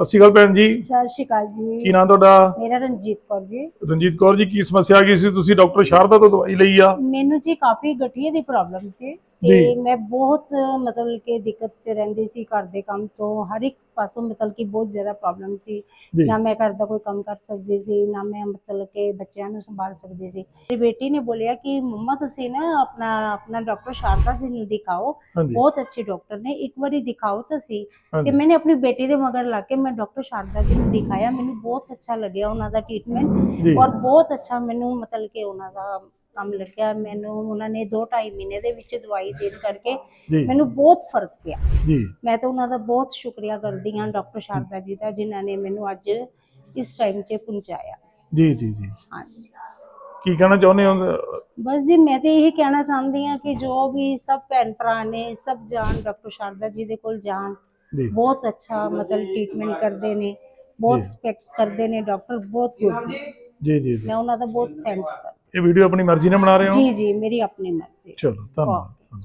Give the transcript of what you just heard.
ਸਤਿ ਸ਼੍ਰੀ ਅਕਾਲ ਭੈਣ ਜੀ। ਸਤਿ ਸ਼੍ਰੀ ਅਕਾਲ ਕੀ ਜੀ ਨਾਂ ਤੁਹਾਡਾ? ਮੇਰਾ ਰਣਜੀਤ ਕੌਰ ਜੀ। ਰਣਜੀਤ ਕੌਰ ਜੀ ਕੀ ਸਮੱਸਿਆ ਆ ਗਈ ਸੀ? ਤੁਸੀਂ ਡਾਕਟਰ ਸ਼ਾਰਦਾ ਤੋਂ ਦਵਾਈ ਲਈ ਆ। ਮੈਨੂੰ ਜੀ ਕਾਫੀ ਗਠੀਏ ਦੀ ਪ੍ਰੋਬਲਮ ਸੀ। ਤੇ ਮੈਂ ਬਹੁਤ ਮਤਲਬ ਕਿ ਦਿੱਕਤ ਚ ਰਹਿੰਦੀ ਸੀ ਘਰ ਦੇ ਕੰਮ ਤੋਂ। ਹਰ ਇੱਕ ਪਾਸੋਂ ਮਤਲਬ ਕਿ ਬਹੁਤ ਜ਼ਿਆਦਾ ਪ੍ਰੋਬਲਮ ਸੀ। ਨਾ ਮੈਂ ਘਰ ਦਾ ਕੋਈ ਕੰਮ ਕਰ ਸਕਦੀ ਸੀ ਨਾ ਮੈਂ ਮਤਲਬ ਕਿ ਬੱਚਿਆਂ ਨੂੰ ਸੰਭਾਲ ਸਕਦੀ ਸੀ। ਮੇਰੀ ਬੇਟੀ ਨੇ ਬੋਲਿਆ ਕਿ ਮੰਮਾ ਤੁਸੀਂ ਨਾ ਆਪਣਾ ਆਪਣਾ ਡਾਕਟਰ ਸ਼ਾਰਦਾ ਜੀ ਨੂੰ ਦਿਖਾਓ। ਬਹੁਤ ਅੱਛੇ ਡਾਕਟਰ ਨੇ। ਇੱਕ ਵਾਰੀ ਦਿਖਾਓ ਤਾਂ ਸੀ ਤੇ ਮੈਨੇ ਆਪਣੀ ਬੇਟੀ ਦੇ ਮਗਰ ਲਾ ਕੇ ਮੈਂ ਡਾਕਟਰ ਸ਼ਾਰਦਾ ਜੀ ਨੂੰ ਦਿਖਾਇਆ। ਮੈਨੂੰ ਬਹੁਤ ਅੱਛਾ ਲੱਗਿਆ ਉਹਨਾਂ ਦਾ ਟ੍ਰੀਟਮੈਂਟ ਔਰ ਬਹੁਤ ਅੱਛਾ ਮੈਨੂੰ ਮਤਲਬ ਕਿ ਉਹਨਾਂ ਦਾ ਕੰਮ ਲੱਗਿਆ। ਮੈਨੂੰ ਉਹਨਾਂ ਨੇ 2.5 ਮਹੀਨੇ ਦੇ ਵਿੱਚ ਦਵਾਈ ਦੇਣ ਕਰਕੇ ਮੈਨੂੰ ਬਹੁਤ ਫ਼ਰਕ ਪਿਆ। ਜੀ। ਮੈਂ ਤਾਂ ਉਹਨਾਂ ਦਾ ਬਹੁਤ ਸ਼ੁਕਰੀਆ ਕਰਦੀ ਹਾਂ ਡਾਕਟਰ ਸ਼ਾਰਦਾ ਜੀ ਦਾ ਜਿਨ੍ਹਾਂ ਨੇ ਮੈਨੂੰ ਅੱਜ ਇਸ ਟਾਈਮ ਤੇ ਪਹੁੰਚਾਇਆ। ਜੀ ਜੀ ਜੀ। ਹਾਂਜੀ। ਕੀ ਕਹਿਣਾ ਚਾਹੁੰਦੇ ਹੋ? ਬਸ ਜੀ ਮੈਂ ਤੇ ਇਹ ਕਹਿਣਾ ਚਾਹੁੰਦੀ ਹਾਂ ਕਿ ਜੋ ਵੀ ਸਭ ਭੈਣ ਭਰਾ ਨੇ ਸਭ ਜਾਣ ਡਾਕਟਰ ਸ਼ਾਰਦਾ ਜੀ ਦੇ ਕੋਲ ਜਾਣ। ਬਹੁਤ ਅੱਛਾ ਮਤਲਬ ਟ੍ਰੀਟਮੈਂਟ ਕਰਦੇ ਨੇ ਬਹੁਤ। ਰਿਸਪੈਕਟ ਕਰਦੇ ਨੇ ਡਾਕਟਰ ਬਹੁਤ ਗੁੱਡ ਜੀ ਜੀ ਜੀ। ਮੈਂ ਉਹਨਾਂ ਦਾ ਬਹੁਤ ਥੈਂਕਸ ਕਰਦੀ ਇਹ ਵੀਡੀਓ ਆਪਣੀ ਮਰਜ਼ੀ ਨਾਲ ਬਣਾ ਰਹੇ ਹੋ? ਜੀ ਜੀ ਮੇਰੀ ਆਪਣੀ ਮਰਜ਼ੀ। ਚਲੋ ਧੰਨਵਾਦ